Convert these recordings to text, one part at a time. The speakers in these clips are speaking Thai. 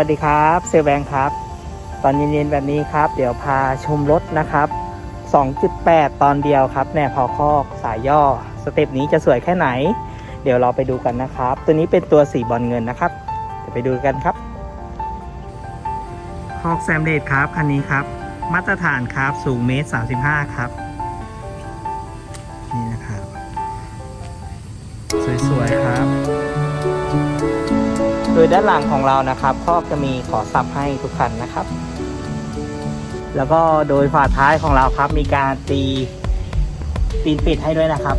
วัสดีครับเซลแบงครับ ตอนเย็นๆแบบนี้ครับ เดี๋ยวพาชมรถนะครับ 2.8 ตอนเดียวครับแน่พอคอกสายย่อ สเต็ปนี้จะสวยแค่ไหน เดี๋ยวเราไปดูกันนะครับ ตัวนี้เป็นตัวสีบอลเงินนะครับเดี๋ยวไปดูกันครับคอกแซมเดครับคันนี้ครับ มาตรฐานครับสูงเมตร35 ครับ นี่นะครับ สวยๆครับ ยด้านหลังของเรานะครับคอกจะมีขอสับให้ทุกคันนะครับ แล้วก็โดยฝาท้ายของเราครับ มีการตีตีนปิดให้ด้วยนะครับ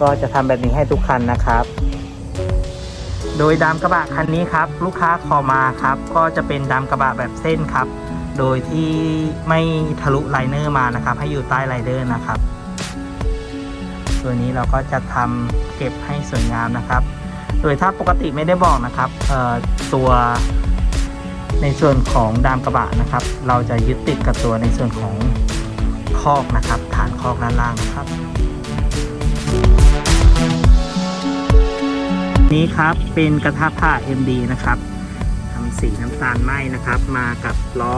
ก็จะทำแบบนี้ให้ทุกคันนะครับ โดยดามกระบะคันนี้ครับ ลูกค้าขอมาครับ ก็จะเป็นดามกระบะแบบเส้นครับ โดยที่ไม่ทะลุไลเนอร์มานะครับ ให้อยู่ใต้ไลเดอร์นะครับ ตัวนี้เราก็จะทำเก็บให้สวยงามนะครับ โดยถ้าปกติไม่ได้บอกนะครับตัวในส่วนของดามกระบะนะครับ เราจะยึดติดกับตัวในส่วนของคอกนะครับ ฐานคอกด้านล่างนะครับ นี้ครับเป็นกระทะผ้า MD นะครับทำสีน้ำตาลไหมนะครับ มากับล้อ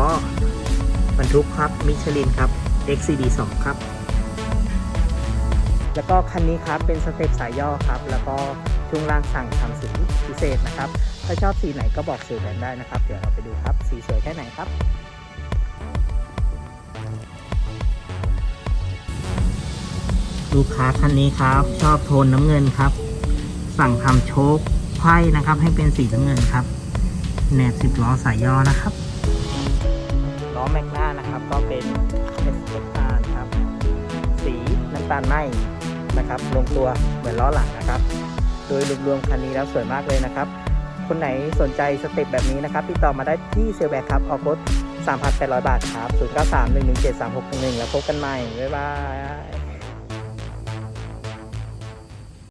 บรรทุกครับมิชลินครับ XCD 2 ครับ แล้วก็คันนี้ครับเป็นสเต็ปสายย่อครับ แล้วก็ช่วงล่างสั่งทำสีพิเศษนะครับ ถ้าชอบสีไหนก็บอกสื่อแบรนด์ได้นะครับ เดี๋ยวเราไปดูครับ สีสวยแค่ไหนครับลูกค้าคันนี้ครับ ชอบโทนน้ำเงินครับ สั่งทำโชคไขว้นะครับ ให้เป็นสีน้ำเงินครับแหนบสิบล้อสายย่อนะครับล้อแมกหน้านะครับ ก็เป็น s x r ครับ สีน้ำตาลไหม นะครับ ลงตัวเหมือนล้อหลังนะครับ โดยรวมๆคันนี้แล้วสวยมากเลยนะครับ คนไหนสนใจสเต็ปแบบนี้นะครับ ติดต่อมาได้ที่เซลแบกครับออกรถ3,800 บาทครับ 0931173611 แล้วพบกันใหม่ บ๊ายบาย